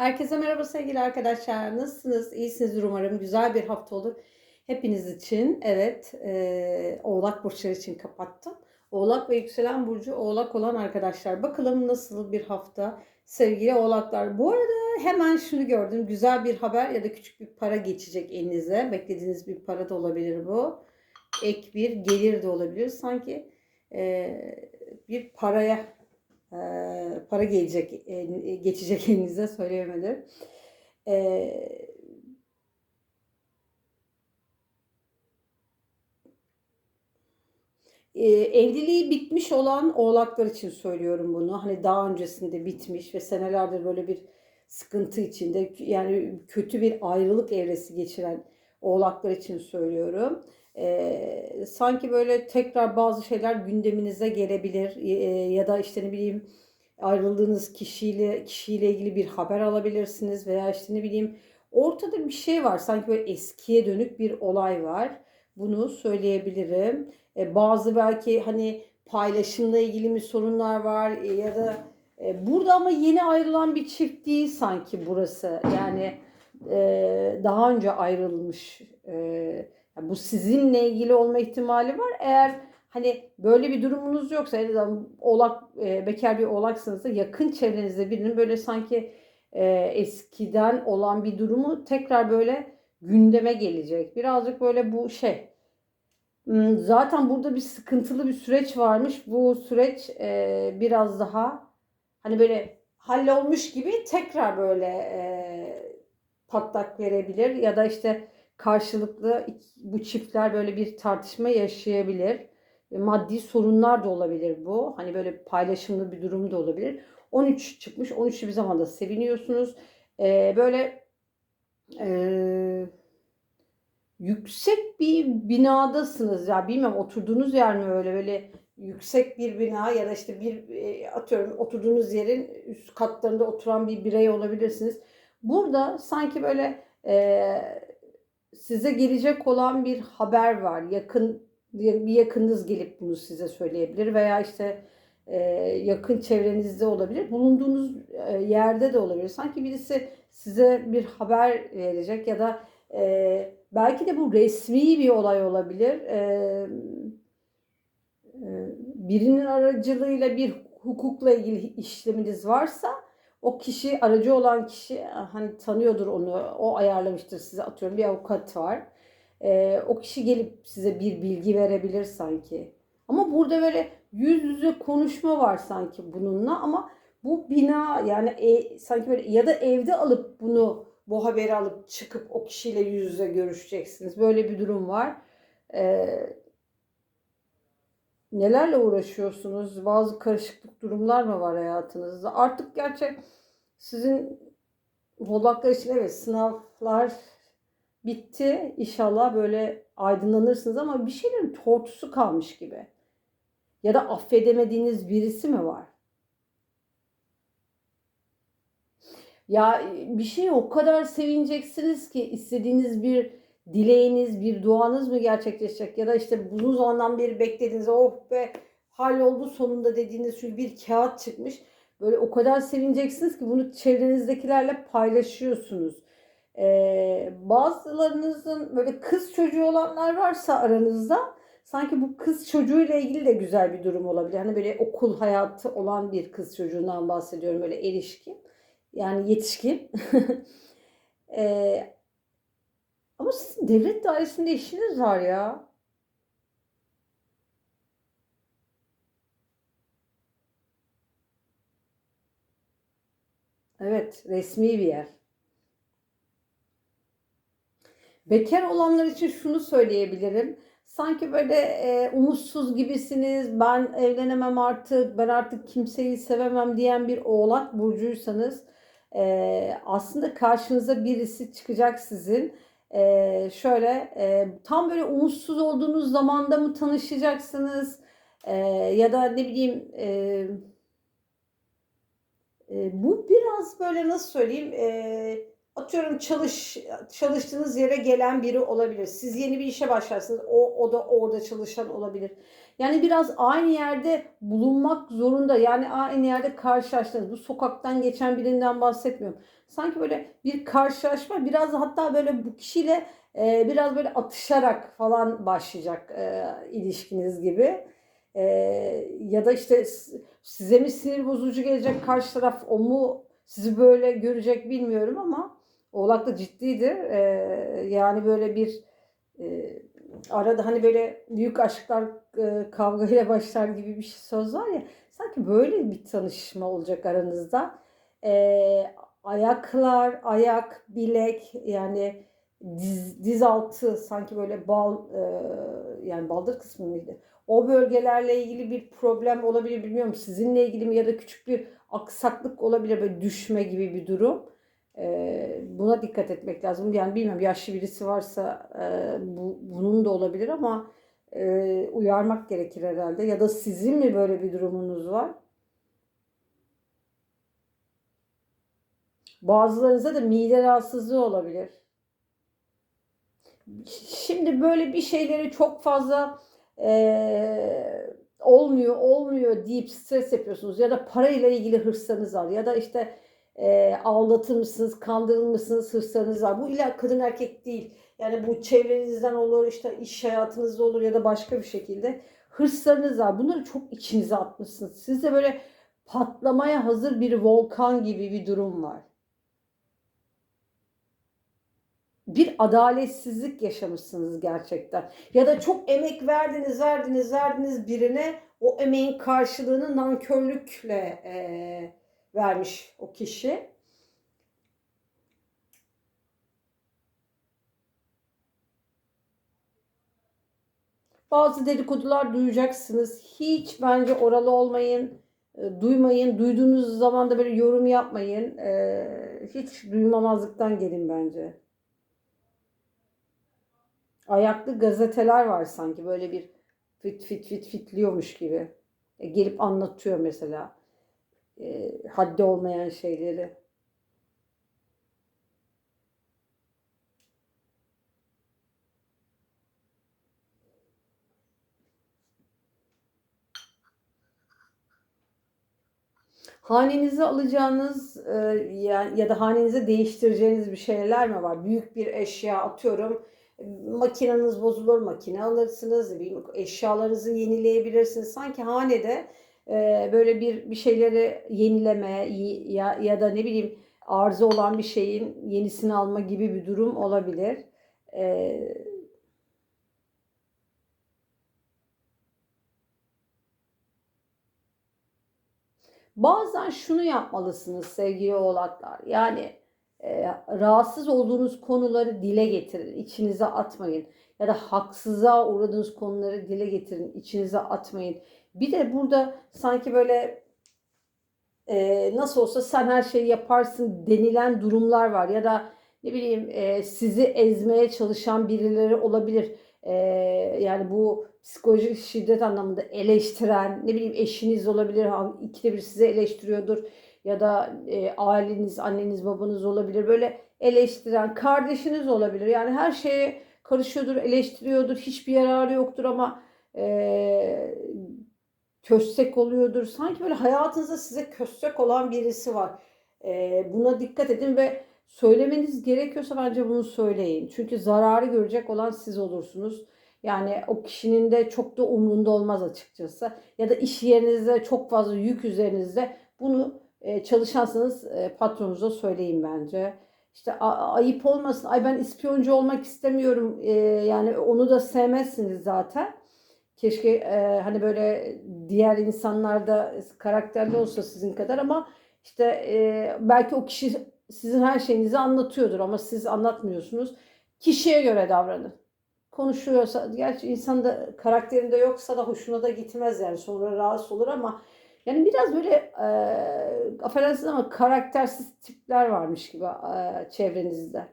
Herkese merhaba sevgili arkadaşlar. Nasılsınız? İyisinizdir umarım. Güzel bir hafta olur. Hepiniz için. Evet, e, Oğlak Burçları için kapattım. Oğlak ve yükselen burcu Oğlak olan arkadaşlar. Bakalım nasıl bir hafta sevgili Oğlaklar. Bu arada hemen şunu gördüm. Güzel bir haber ya da küçük bir para geçecek elinize. Beklediğiniz bir para da olabilir bu. Ek bir gelir de olabilir. Sanki e, bir paraya para gelecek, e, geçecek elinize söyleyemedim. Evliliği bitmiş olan oğlaklar için söylüyorum bunu. Hani daha öncesinde bitmiş ve senelerdir böyle bir sıkıntı içinde yani kötü bir ayrılık evresi geçiren oğlaklar için söylüyorum. E, sanki böyle tekrar bazı şeyler gündeminize gelebilir e, ya da işte ne bileyim ayrıldığınız kişiyle kişiyle ilgili bir haber alabilirsiniz veya işte ne bileyim ortada bir şey var. Sanki böyle eskiye dönük bir olay var. Bunu söyleyebilirim. E, bazı belki hani paylaşımla ilgili mi sorunlar var e, ya da e, burada ama yeni ayrılan bir çift değil sanki burası. Yani e, daha önce ayrılmış e, bu sizinle ilgili olma ihtimali var. Eğer hani böyle bir durumunuz yoksa en azından oğlak e, bekar bir oğlaksınız da yakın çevrenizde birinin böyle sanki e, eskiden olan bir durumu tekrar böyle gündeme gelecek. Birazcık böyle bu şey zaten burada bir sıkıntılı bir süreç varmış. Bu süreç e, biraz daha hani böyle hallolmuş gibi tekrar böyle e, patlak verebilir ya da işte karşılıklı bu çiftler böyle bir tartışma yaşayabilir. E, maddi sorunlar da olabilir bu. Hani böyle paylaşımlı bir durum da olabilir. 13 çıkmış. 13'ü bir zamanda seviniyorsunuz. Ee, böyle e, yüksek bir binadasınız ya bilmem oturduğunuz yer mi öyle böyle yüksek bir bina ya da işte bir e, atıyorum oturduğunuz yerin üst katlarında oturan bir birey olabilirsiniz. Burada sanki böyle e, size gelecek olan bir haber var. Yakın bir yakınınız gelip bunu size söyleyebilir veya işte e, yakın çevrenizde olabilir. Bulunduğunuz e, yerde de olabilir. Sanki birisi size bir haber verecek ya da e, belki de bu resmi bir olay olabilir. E, e, birinin aracılığıyla bir hukukla ilgili işleminiz varsa o kişi aracı olan kişi hani tanıyordur onu o ayarlamıştır size. Atıyorum bir avukat var. E, o kişi gelip size bir bilgi verebilir sanki. Ama burada böyle yüz yüze konuşma var sanki bununla. Ama bu bina yani e, sanki böyle ya da evde alıp bunu bu haberi alıp çıkıp o kişiyle yüz yüze görüşeceksiniz. Böyle bir durum var. E, nelerle uğraşıyorsunuz? Bazı karışıklık durumlar mı var hayatınızda? Artık gerçek sizin Oğlaklar için evet sınavlar bitti. İnşallah böyle aydınlanırsınız ama bir şeylerin tortusu kalmış gibi. Ya da affedemediğiniz birisi mi var? Ya bir şey o kadar sevineceksiniz ki istediğiniz bir dileğiniz, bir duanız mı gerçekleşecek ya da işte uzun zamandan beri beklediğiniz oh be halloldu sonunda dediğiniz şu bir kağıt çıkmış. Böyle o kadar sevineceksiniz ki bunu çevrenizdekilerle paylaşıyorsunuz. Ee, bazılarınızın böyle kız çocuğu olanlar varsa aranızda sanki bu kız çocuğuyla ilgili de güzel bir durum olabilir. Hani böyle okul hayatı olan bir kız çocuğundan bahsediyorum böyle erişkin. Yani yetişkin. ee, ama sizin devlet dairesinde işiniz var ya. Evet, resmi bir yer. Bekar olanlar için şunu söyleyebilirim. Sanki böyle e, umutsuz gibisiniz. Ben evlenemem artık. Ben artık kimseyi sevemem diyen bir oğlak burcuysanız e, aslında karşınıza birisi çıkacak sizin e, şöyle e, tam böyle umutsuz olduğunuz zamanda mı tanışacaksınız e, ya da ne bileyim e, e, bu biraz böyle nasıl söyleyeyim e, atıyorum çalış çalıştığınız yere gelen biri olabilir. Siz yeni bir işe başlarsınız o, o da orada çalışan olabilir. Yani biraz aynı yerde bulunmak zorunda. Yani aynı yerde karşılaştınız. Bu sokaktan geçen birinden bahsetmiyorum. Sanki böyle bir karşılaşma biraz hatta böyle bu kişiyle e, biraz böyle atışarak falan başlayacak e, ilişkiniz gibi. E, ya da işte size mi sinir bozucu gelecek karşı taraf o mu sizi böyle görecek bilmiyorum ama Oğlak da ciddidir. E, yani böyle bir e, arada hani böyle büyük aşklar e, kavgayla başlar gibi bir söz var ya. Sanki böyle bir tanışma olacak aranızda. E, ayaklar, ayak, bilek yani diz, diz altı sanki böyle bal e, yani baldır kısmı mıydı? O bölgelerle ilgili bir problem olabilir bilmiyorum. Sizinle ilgili mi ya da küçük bir aksaklık olabilir böyle düşme gibi bir durum. E, buna dikkat etmek lazım. Yani bilmiyorum yaşlı birisi varsa e, bu, bunun da olabilir ama e, uyarmak gerekir herhalde. Ya da sizin mi böyle bir durumunuz var? Bazılarınızda da mide rahatsızlığı olabilir. Şimdi böyle bir şeyleri çok fazla e, olmuyor olmuyor deyip stres yapıyorsunuz ya da parayla ilgili hırslarınız var ya da işte e, aldatılmışsınız, kandırılmışsınız, hırslarınız var. Bu illa kadın erkek değil. Yani bu çevrenizden olur, işte iş hayatınızda olur ya da başka bir şekilde hırslarınız var. Bunları çok içinize atmışsınız. Sizde böyle patlamaya hazır bir volkan gibi bir durum var. bir adaletsizlik yaşamışsınız gerçekten. Ya da çok emek verdiniz, verdiniz, verdiniz birine o emeğin karşılığını nankörlükle e, vermiş o kişi. Bazı dedikodular duyacaksınız. Hiç bence oralı olmayın. E, duymayın. Duyduğunuz zaman da böyle yorum yapmayın. E, hiç duymamazlıktan gelin bence. Ayaklı gazeteler var sanki böyle bir fit fit fit fitliyormuş gibi. E, gelip anlatıyor mesela e, haddi olmayan şeyleri. Hanenize alacağınız e, ya, ya da hanenize değiştireceğiniz bir şeyler mi var? Büyük bir eşya atıyorum. Makineniz bozulur, makine alırsınız. Eşyalarınızı yenileyebilirsiniz. Sanki hanede böyle bir bir şeyleri yenileme ya, ya da ne bileyim arıza olan bir şeyin yenisini alma gibi bir durum olabilir. E, bazen şunu yapmalısınız sevgili oğlaklar. Yani e, rahatsız olduğunuz konuları dile getirin, içinize atmayın. Ya da haksızlığa uğradığınız konuları dile getirin, içinize atmayın. Bir de burada sanki böyle e, nasıl olsa sen her şeyi yaparsın denilen durumlar var. Ya da ne bileyim e, sizi ezmeye çalışan birileri olabilir. E, yani bu psikolojik şiddet anlamında eleştiren ne bileyim eşiniz olabilir. İkide bir sizi eleştiriyordur. Ya da e, aileniz, anneniz, babanız olabilir. Böyle eleştiren kardeşiniz olabilir. Yani her şeye karışıyordur, eleştiriyordur. Hiçbir yararı yoktur ama e, köstek oluyordur. Sanki böyle hayatınızda size köstek olan birisi var. E, buna dikkat edin ve söylemeniz gerekiyorsa bence bunu söyleyin. Çünkü zararı görecek olan siz olursunuz. Yani o kişinin de çok da umrunda olmaz açıkçası. Ya da iş yerinizde çok fazla yük üzerinizde bunu e, çalışansanız e, patronunuza söyleyin bence. İşte ayıp olmasın. Ay ben ispiyoncu olmak istemiyorum. E, yani onu da sevmezsiniz zaten. Keşke e, hani böyle diğer insanlar da karakterli olsa sizin kadar ama işte e, belki o kişi sizin her şeyinizi anlatıyordur ama siz anlatmıyorsunuz. Kişiye göre davranın. Konuşuyorsa, gerçi insan da karakterinde yoksa da hoşuna da gitmez yani sonra rahatsız olur ama yani biraz böyle e, affedersiniz ama karaktersiz tipler varmış gibi e, çevrenizde.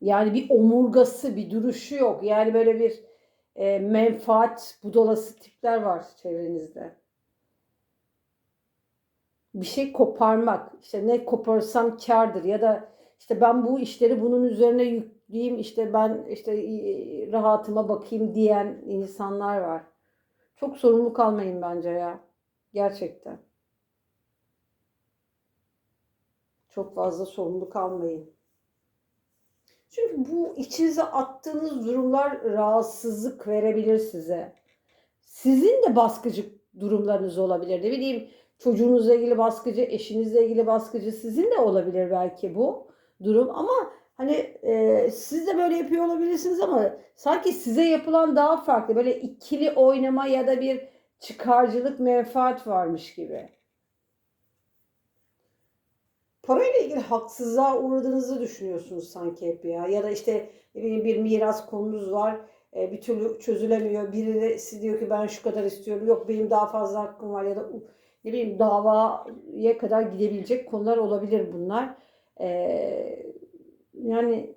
Yani bir omurgası, bir duruşu yok. Yani böyle bir e, menfaat budalası tipler var çevrenizde. Bir şey koparmak. İşte ne koparsam kardır ya da işte ben bu işleri bunun üzerine yük, diyeyim işte ben işte e, rahatıma bakayım diyen insanlar var. Çok sorumluluk almayın bence ya. Gerçekten. Çok fazla sorumluluk almayın. Çünkü bu içinize attığınız durumlar rahatsızlık verebilir size. Sizin de baskıcı durumlarınız olabilir. Ne bileyim çocuğunuzla ilgili baskıcı, eşinizle ilgili baskıcı sizin de olabilir belki bu durum ama hani e, siz de böyle yapıyor olabilirsiniz ama sanki size yapılan daha farklı. Böyle ikili oynama ya da bir çıkarcılık menfaat varmış gibi. Parayla ilgili haksızlığa uğradığınızı düşünüyorsunuz sanki hep ya. Ya da işte bir miras konunuz var. e, Bir türlü çözülemiyor. Birisi diyor ki ben şu kadar istiyorum. Yok benim daha fazla hakkım var ya da ne bileyim davaya kadar gidebilecek konular olabilir bunlar. E, Yani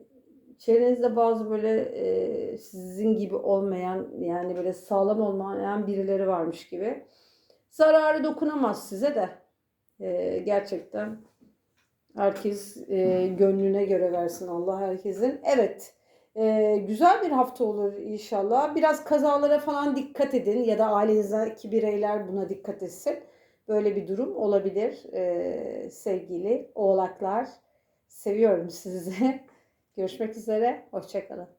çevrenizde bazı böyle e, sizin gibi olmayan yani böyle sağlam olmayan birileri varmış gibi. Zararı dokunamaz size de. E, gerçekten herkes e, gönlüne göre versin Allah herkesin. Evet. e, güzel bir hafta olur inşallah. Biraz kazalara falan dikkat edin ya da ailenizdeki bireyler buna dikkat etsin. Böyle bir durum olabilir e, sevgili oğlaklar. Seviyorum sizi. Görüşmek üzere. Hoşçakalın.